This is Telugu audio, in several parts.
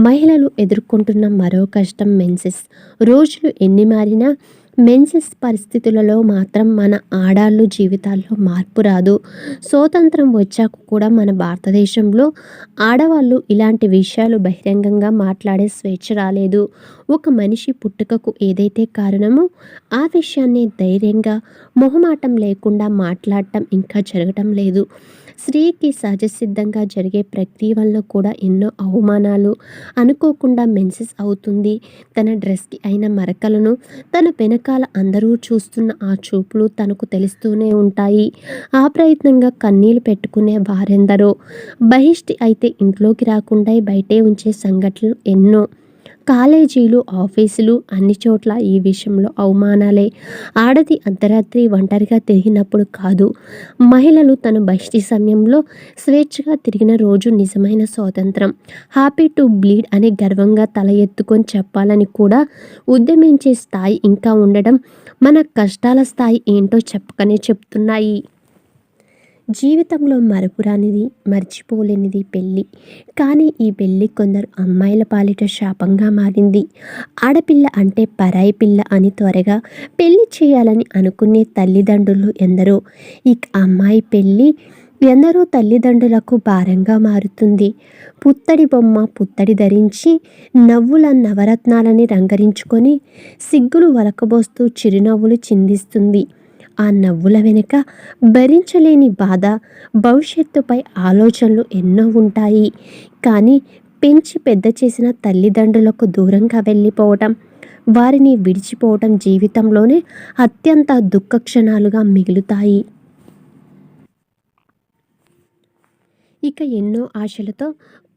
మహిళలు ఎదుర్కొంటున్న మరో కష్టం మెన్సెస్ రోజులు ఎన్ని మారినా మెన్సెస్ పరిస్థితులలో మాత్రం మన ఆడాళ్ళు జీవితాల్లో మార్పు రాదు. స్వాతంత్రం వచ్చాక కూడా మన భారతదేశంలో ఆడవాళ్ళు ఇలాంటి విషయాలు బహిరంగంగా మాట్లాడే స్వేచ్ఛ రాలేదు. ఒక మనిషి పుట్టుకకు ఏదైతే కారణమో ఆ విషయాన్ని ధైర్యంగా మొహమాటం లేకుండా మాట్లాడటం ఇంకా జరగటం లేదు. స్త్రీకి సహజసిద్ధంగా జరిగే ప్రక్రియ వల్ల కూడా ఎన్నో అవమానాలు అనుకోకుండా మెన్సెస్ అవుతుంది. తన డ్రెస్కి అయిన మరకలను తన వెనకాల అందరూ చూస్తున్న ఆ చూపులు తనకు తెలుస్తూనే ఉంటాయి. ఆ ప్రయత్నంగా కన్నీళ్ళు పెట్టుకునే వారెందరో. బహిష్టి అయితే ఇంట్లోకి రాకుండా బయటే ఉంచే సంఘటనలు ఎన్నో. కాలేజీలు ఆఫీసులు అన్ని చోట్ల ఈ విషయంలో అవమానాలే. ఆడది అర్ధరాత్రి ఒంటరిగా తిరిగినప్పుడు కాదు. మహిళలు తన బహిష్టి సమయంలో స్వేచ్ఛగా తిరిగిన రోజు నిజమైన స్వాతంత్రం. హ్యాపీ టు బ్లీడ్ అనే గర్వంగా తల ఎత్తుకొని చెప్పాలని కూడా ఉద్యమించే స్థాయి ఇంకా ఉండడం మన కష్టాల స్థాయి ఏంటో చెప్పకనే చెప్తున్నాయి. జీవితంలో మరపురానిది మర్చిపోలేనిది పెళ్ళి. కానీ ఈ పెళ్ళి కొందరు అమ్మాయిల పాలిట శాపంగా మారింది. ఆడపిల్ల అంటే పరాయి పిల్ల అని త్వరగా పెళ్ళి చేయాలని అనుకునే తల్లిదండ్రులు ఎందరో. ఈ అమ్మాయి పెళ్ళి ఎందరో తల్లిదండ్రులకు భారంగా మారుతుంది. పుత్తడి బొమ్మ పుత్తడి ధరించి నవ్వుల నవరత్నాలని రంగరించుకొని సిగ్గులు వలకబోస్తూ చిరునవ్వులు చిందిస్తుంది. ఆ నవ్వుల వెనుక భరించలేని బాధ భవిష్యత్తుపై ఆలోచనలు ఎన్నో ఉంటాయి. కానీ పెంచి పెద్ద చేసిన తల్లిదండ్రులకు దూరంగా వెళ్ళిపోవటం వారిని విడిచిపోవటం జీవితంలోనే అత్యంత దుఃఖ క్షణాలుగా మిగులుతాయి. ఇక ఎన్నో ఆశలతో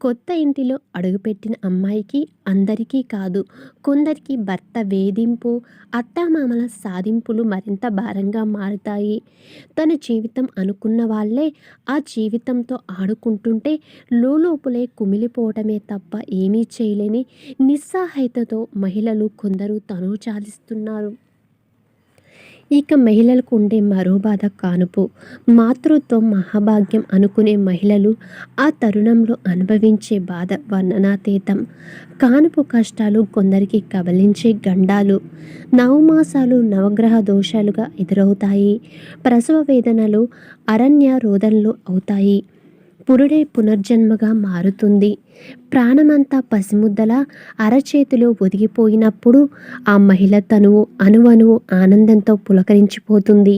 కొత్త ఇంటిలో అడుగుపెట్టిన అమ్మాయికి అందరికీ కాదు కొందరికి భర్త వేధింపు అత్తామామల సాధింపులు మరింత భారంగా మారుతాయి. తన జీవితం అనుకున్న వాళ్ళే ఆ జీవితంతో ఆడుకుంటుంటే లోపలే కుమిలిపోవటమే తప్ప ఏమీ చేయలేని నిస్సహాయతతో మహిళలు కొందరు తను చాలిస్తున్నారు. ఇక మహిళలకు ఉండే మరో బాధ కానుపు. మాతృత్వం మహాభాగ్యం అనుకునే మహిళలు ఆ తరుణంలో అనుభవించే బాధ వర్ణనాతీతం కానుపు కష్టాలు కొందరికి కబలించే గండాలు. నవమాసాలు నవగ్రహ దోషాలుగా ఎదురవుతాయి. ప్రసవ వేదనలు అరణ్య రోదనలు అవుతాయి. పురుడే పునర్జన్మగా మారుతుంది. ప్రాణమంతా పసిముద్దలా అరచేతిలో ఒదిగిపోయినప్పుడు ఆ మహిళ తనువు అణువణువు ఆనందంతో పులకరించిపోతుంది.